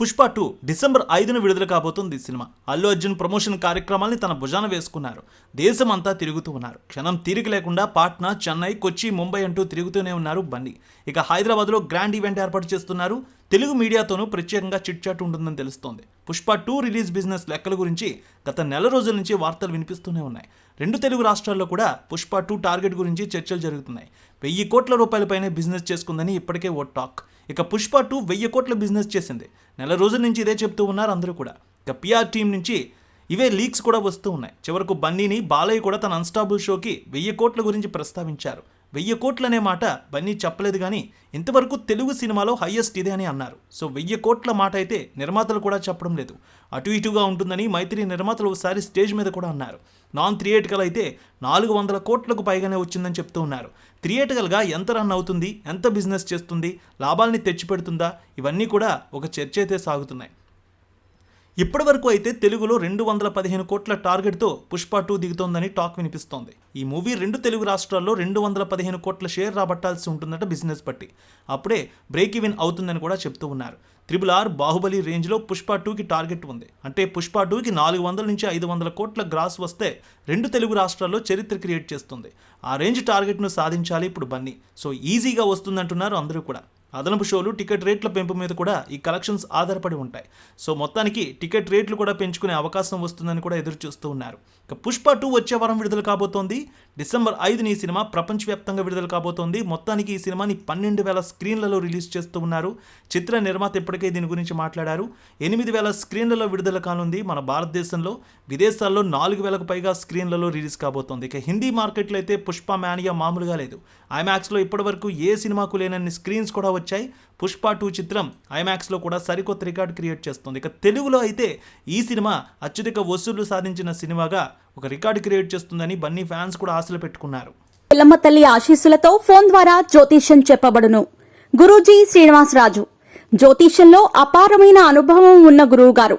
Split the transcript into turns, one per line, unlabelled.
Pushpa two December ఐదున విడుదల కాబోతుంది సినిమా. అల్లు అర్జున్ ప్రమోషన్ కార్యక్రమాల్ని తన భుజాన వేసుకున్నారు. దేశమంతా తిరుగుతూ ఉన్నారు. క్షణం తీరిక లేకుండా పాట్నా చెన్నై కొచ్చి ముంబై అంటూ తిరుగుతూనే ఉన్నారు బన్నీ ఇక హైదరాబాద్లో గ్రాండ్ ఈవెంట్ ఏర్పాటు చేస్తున్నారు. తెలుగు మీడియాతోనూ ప్రత్యేకంగా చిట్చాట్ ఉంటుందని తెలుస్తోంది. పుష్ప టూ రిలీజ్ బిజినెస్ లెక్కల గురించి గత నెల రోజుల నుంచి వార్తలు వినిపిస్తూనే ఉన్నాయి. రెండు తెలుగు రాష్ట్రాల్లో కూడా పుష్ప టూ టార్గెట్ గురించి చర్చలు జరుగుతున్నాయి. వెయ్యి కోట్ల రూపాయలపైనే బిజినెస్ చేసుకుందని ఇప్పటికే ఓ టాక్. ఇక పుష్ప టూ వెయ్యి కోట్ల బిజినెస్ చేసింది. నెల రోజుల నుంచి ఇదే చెప్తూ ఉన్నారు అందరూ కూడా. ఇక పిఆర్ టీం నుంచి ఇవే లీక్స్ కూడా వస్తూ ఉన్నాయి. చివరకు బన్నీని బాలయ్య కూడా తన అన్స్టాబుల్ షోకి వెయ్యి కోట్ల గురించి ప్రస్తావించారు. వెయ్యి కోట్లు అనే మాట బన్నీ చెప్పలేదు కానీ ఇంతవరకు తెలుగు సినిమాలో హయ్యెస్ట్ ఇదే అని అన్నారు. సో వెయ్యి కోట్ల మాట అయితే నిర్మాతలు కూడా చెప్పడం లేదు. అటు ఇటుగా ఉంటుందని మైత్రి నిర్మాతలు ఒకసారి స్టేజ్ మీద కూడా అన్నారు. నాన్ థియేటికల్ అయితే నాలుగు వందల కోట్లకు పైగానే వచ్చిందని చెప్తూ ఉన్నారు. థియేటికల్గా ఎంత రన్ అవుతుంది ఎంత బిజినెస్ చేస్తుంది లాభాల్ని తెచ్చిపెడుతుందా ఇవన్నీ కూడా ఒక చర్చ అయితే సాగుతున్నాయి. ఇప్పటివరకు అయితే తెలుగులో రెండు వందల పదిహేను కోట్ల టార్గెట్తో పుష్ప టూ దిగుతోందని టాక్ వినిపిస్తోంది. ఈ మూవీ రెండు తెలుగు రాష్ట్రాల్లో రెండు వందల పదిహేను కోట్ల షేర్ రాబట్టాల్సి ఉంటుందట బిజినెస్ బట్టి అప్పుడే బ్రేక్ ఈవెన్ అవుతుందని కూడా చెప్తూ ఉన్నారు. త్రిబుల్ ఆర్ బాహుబలి రేంజ్లో పుష్ప టూకి టార్గెట్ ఉంది. అంటే పుష్ప టూకి నాలుగు వందల నుంచి ఐదు వందల కోట్ల గ్రాస్ వస్తే రెండు తెలుగు రాష్ట్రాల్లో చరిత్ర క్రియేట్ చేస్తుంది. ఆ రేంజ్ టార్గెట్ను సాధించాలి ఇప్పుడు బన్నీ. సో ఈజీగా వస్తుందంటున్నారు అందరూ కూడా. అదనపు షోలు టికెట్ రేట్ల పెంపు మీద కూడా ఈ కలెక్షన్స్ ఆధారపడి ఉంటాయి. సో మొత్తానికి టికెట్ రేట్లు కూడా పెంచుకునే అవకాశం వస్తుందని కూడా ఎదురు చూస్తూ ఉన్నారు. ఇక పుష్ప టూ వచ్చే వారం విడుదల కాబోతోంది. డిసెంబర్ ఐదుని ఈ సినిమా ప్రపంచవ్యాప్తంగా విడుదల కాబోతోంది. మొత్తానికి ఈ సినిమాని పన్నెండు వేల స్క్రీన్లలో రిలీజ్ చేస్తూ ఉన్నారు. చిత్ర నిర్మాత ఇప్పటికే దీని గురించి మాట్లాడారు. ఎనిమిది వేల స్క్రీన్లలో విడుదల కానుంది మన భారతదేశంలో. విదేశాల్లో నాలుగు వేలకు పైగా స్క్రీన్లలో రిలీజ్ కాబోతోంది. ఇక హిందీ మార్కెట్లో అయితే పుష్ప మ్యానియా మామూలుగా లేదు. ఐమాక్స్లో ఇప్పటివరకు ఏ సినిమాకు లేనన్ని స్క్రీన్స్ కూడా వచ్చాయి. పుష్ప టూ చిత్రం ఐమాక్స్లో కూడా సరికొత్త రికార్డ్ క్రియేట్ చేస్తుంది. ఇక తెలుగులో అయితే ఈ సినిమా అత్యధిక వసూళ్ళు సాధించిన సినిమాగా ఒక రికార్డు క్రియేట్ చేస్తుందని బన్నీ ఫ్యాన్స్ కూడా ఆశలు పెట్టుకున్నారు.
పిల్లమ్మ తల్లి ఆశీస్సులతో ఫోన్ ద్వారా జ్యోతిష్యం చెప్పబడును. గురూజీ శ్రీనివాసరాజు. జ్యోతిష్యంలో అపారమైన అనుభవం ఉన్న గురువు గారు